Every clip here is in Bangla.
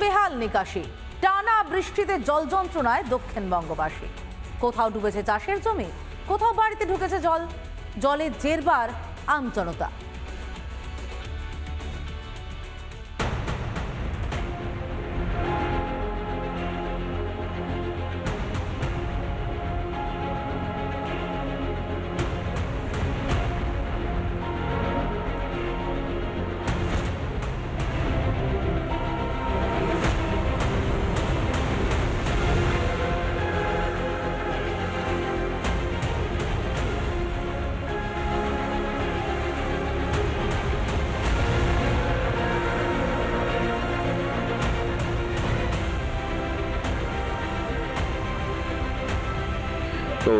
বেহাল নিকাশি। টানা বৃষ্টিতে জল যন্ত্রণায় দক্ষিণবঙ্গবাসী কোথাও ডুবেছে চাষের জমি, কোথাও বাড়িতে ঢুকেছে জল। জলে জেরবার আমজনতা তো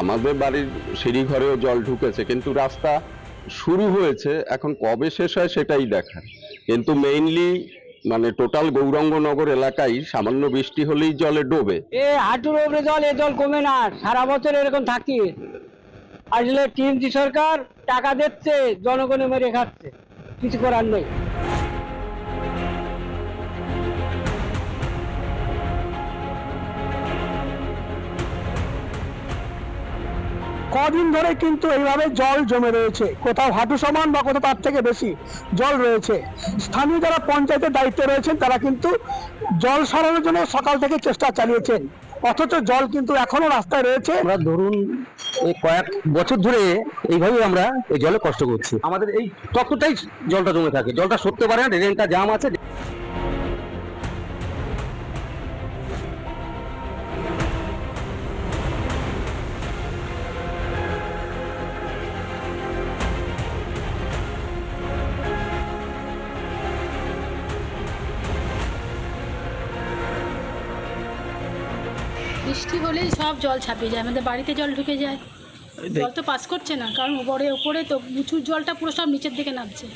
আমাদের বাড়ির সিঁড়ি ঘরেও জল ঢুকেছে, কিন্তু রাস্তা শুরু হয়েছে, এখন কবে শেষ হয় সেটাই দেখার। কিন্তু মেইনলি মানে টোটাল গৌরাঙ্গনগর এলাকায় সামান্য বৃষ্টি হলেই জলে ডোবে। এ হাঁটুর উপরে জল, এ জল কমে না, সারা বছর এরকম থাকি। আসলে টিএমসি সরকার টাকা দিচ্ছে জনগণে মেরে খাচ্ছে, কিছু করার নেই। কদিন ধরে কিন্তু এইভাবে জল জমে রয়েছে। কোথাও হাঁটু সমান বা কোথাও তার থেকে বেশি জল রয়েছে। স্থানীয় যারা পঞ্চায়েতের দায়িত্বে রয়েছেন, তারা কিন্তু জল সরানোর জন্য সকাল থেকে চেষ্টা চালিয়েছেন। অথচ জল কিন্তু এখনও রাস্তায় রয়েছে। আমরা ধরুন, এই কয়েক বছর ধরে এইভাবে আমরা এই জলে কষ্ট করছি। আমাদের এই ততটাই জলটা জমে থাকে। জলটা সরতে পারে না, ড্রেনটা জাম আছে বৃষ্টি হলেই সব জল ছাপিয়ে যায় আমাদের বাড়িতে জল ঢুকে যায়। জল তো পাস করছে না কারণ উপরে ওপরে তো উঁচুর জলটা পুরো সব নিচের দিকে নামছে।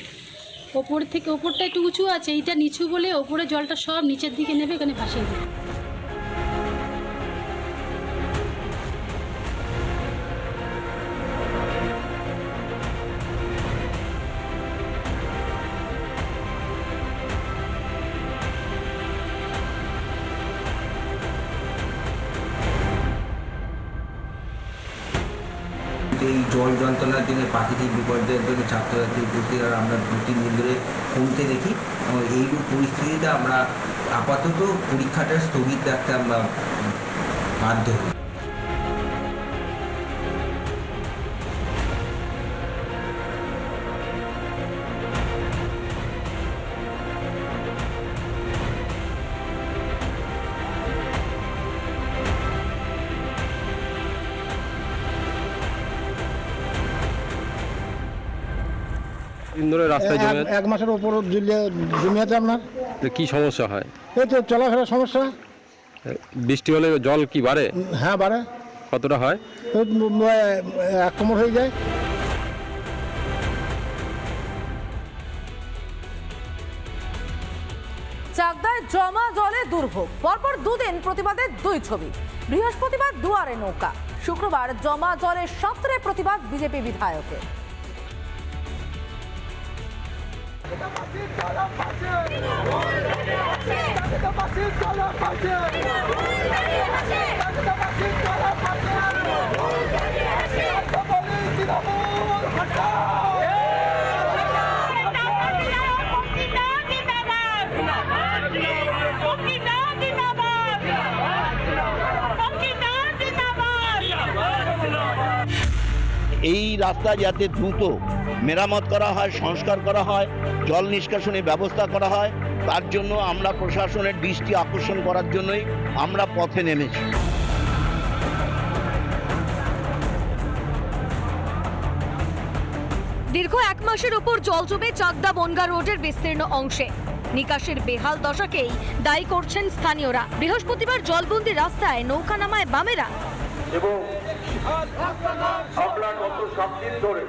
ওপর থেকে ওপরটা একটু উঁচু আছে এইটা নিচু বলে ওপরে জলটা সব নিচের দিকে নেবে এখানে ভাসিয়ে দেবে। জল যন্ত্রণার দিনে প্রাকৃতিক বিপর্যয়ের জন্য ছাত্রছাত্রীর প্রতি আর আমরা দু মন্দিরে কমতে দেখি এবং এইরূপ পরিস্থিতিতে আমরা আপাতত পরীক্ষাটা স্থগিত রাখতে আমরা বাধ্য হই। দিন ধরে রাস্তায় জমে এক- এক মাসের উপর জমি আছে আপনার। কি সমস্যা হয়? এই তো চলাফেরার সমস্যা। বৃষ্টি হলে জল কি বাড়ে? হ্যাঁ বাড়ে। কতটা হয়? ওই ম- ম- এক কোমর হয়ে যায়। চাকদায় জমা জলে দুর্ভোগ। পরপর দুদিন প্রতিবাদের দুই ছবি। বৃহস্পতিবার দুয়ারে নৌকা। শুক্রবার জমা জলের সত্রে প্রতিবাদ বিজেপি বিধায়কের। এই রাস্তা যাতে দ্রুত মেরামত করা হয় সংস্কার করা হয় জল নিষ্কাশনের ব্যবস্থা করা হয়। তার জন্য আমরা প্রশাসনের দৃষ্টি আকর্ষণ করার জন্যই আমরা পথে নেমেছি। দীর্ঘ এক মাসের ওপর জল জমে চাকদা বনগা রোডের বিস্তীর্ণ অংশে। নিকাশের বেহাল দশাকেই দায়ী করছেন স্থানীয়রা। বৃহস্পতিবার জলবন্দি রাস্তায় নৌকা নামায় বামেরা। আমরা মত সব দিন ধরে।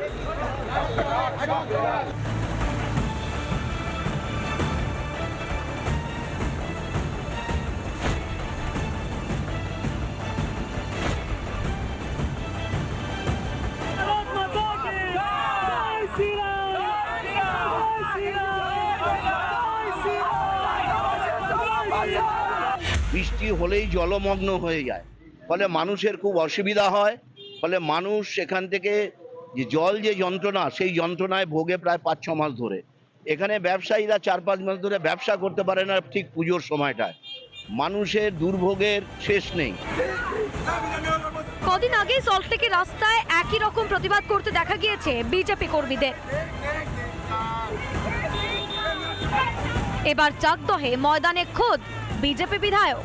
বৃষ্টি হলেই জলমগ্ন হয়ে যায়। ফলে মানুষের খুব অসুবিধা হয়, ফলে মানুষ এখান থেকে যে জল যে যন্ত্রণা, সেই যন্ত্রণায় ভোগে প্রায় পাঁচ, ছ মাস ধরে। এখানে ব্যবসায়ীরা চার, পাঁচ মাস ধরে ব্যবসা করতে পারে না ঠিক পুজোর সময়টায়। মানুষের দুর্ভোগের শেষ নেই। কদিন আগে সল্টলেকে রাস্তায় একই রকম প্রতিবাদ করতে দেখা গিয়েছে বিজেপি কর্মীদের। এবার চাকদহে ময়দানে খোদ বিজেপি বিধায়ক।